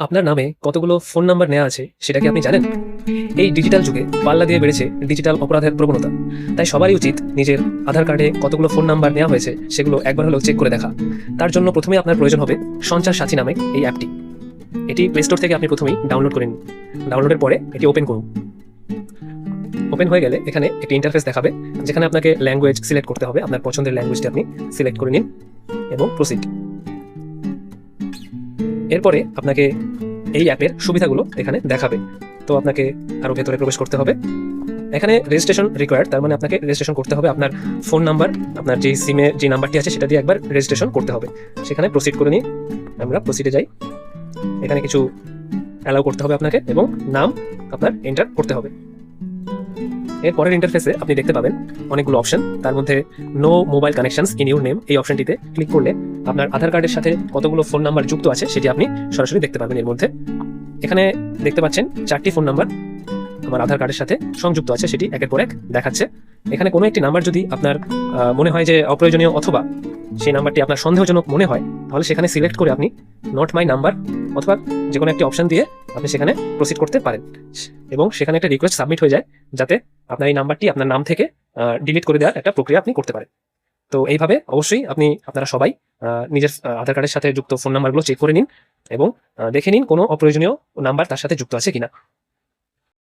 আপনার নামে কতগুলো ফোন নাম্বার নেওয়া আছে সেটা কি আপনি জানেন? এই ডিজিটাল যুগে পাল্লা দিয়ে বেড়েছে ডিজিটাল অপরাধের প্রবণতা। তাই সবারই উচিত নিজের আধার কার্ডে কতগুলো ফোন নাম্বার নেওয়া হয়েছে সেগুলো একবার হলেও চেক করে দেখা। তার জন্য প্রথমে আপনার প্রয়োজন হবে সঞ্চার সাথী নামে এই অ্যাপটি। এটি প্লে স্টোর থেকে আপনি প্রথমেই ডাউনলোড করে নিন। ডাউনলোডের পরে এটি ওপেন করুন। ওপেন হয়ে গেলে এখানে একটি ইন্টারফেস দেখাবে, যেখানে আপনাকে ল্যাঙ্গুয়েজ সিলেক্ট করতে হবে। আপনার পছন্দের ল্যাঙ্গুয়েজটি আপনি সিলেক্ট করে নিন এবং প্রসিড এরপরে আপনাকে এই অ্যাপের সুবিধাগুলো এখানে দেখাবে। তো আপনাকে আরও ভেতরে প্রবেশ করতে হবে। এখানে রেজিস্ট্রেশন রিকোয়ার্ড তার মানে আপনাকে রেজিস্ট্রেশন করতে হবে আপনার ফোন নাম্বার আপনার যে সিমে যে নাম্বারটি আছে সেটা দিয়ে একবার রেজিস্ট্রেশন করতে হবে। সেখানে প্রসিড করে নিয়ে আমরা প্রসিডে যাই। এখানে কিছু অ্যালাউ করতে হবে আপনাকে এবং নাম আপনার এন্টার করতে হবে। এর পরের ইন্টারফেসে আপনি দেখতে পাবেন অনেকগুলো অপশন তার মধ্যে no mobile connections in your name এই অপশনটিতে ক্লিক করলে আপনার আধার কার্ডের সাথে কতগুলো ফোন নাম্বার যুক্ত আছে সেটি আপনি সরাসরি দেখতে পাবেন এর মধ্যে। এখানে দেখতে পাচ্ছেন চারটি ফোন নাম্বার আমার আধার কার্ডের সাথে সংযুক্ত আছে, সেটি একের পর এক দেখাচ্ছে। এখানে কোনো একটি নাম্বার যদি আপনার মনে হয় যে অপ্রয়োজনীয় অথবা সেই নাম্বারটি আপনার সন্দেহজনক মনে হয়, তাহলে সেখানে সিলেক্ট করে আপনি নট মাই নাম্বার অথবা যে কোনো একটি অপশন দিয়ে আপনি সেখানে প্রসিড করতে পারেন। এবং সেখানে একটা রিকোয়েস্ট সাবমিট হয়ে যায়, যাতে আপনার এই নাম্বারটি আপনার নাম থেকে ডিলিট করে দেওয়ার একটা প্রক্রিয়া আপনি করতে পারেন। তো এইভাবে অবশ্যই আপনি, আপনারা সবাই নিজের আধার কার্ডের সাথে যুক্ত ফোন নাম্বারগুলো চেক করে নিন এবং দেখে নিন কোনো অপ্রয়োজনীয় নাম্বার তার সাথে যুক্ত আছে কিনা।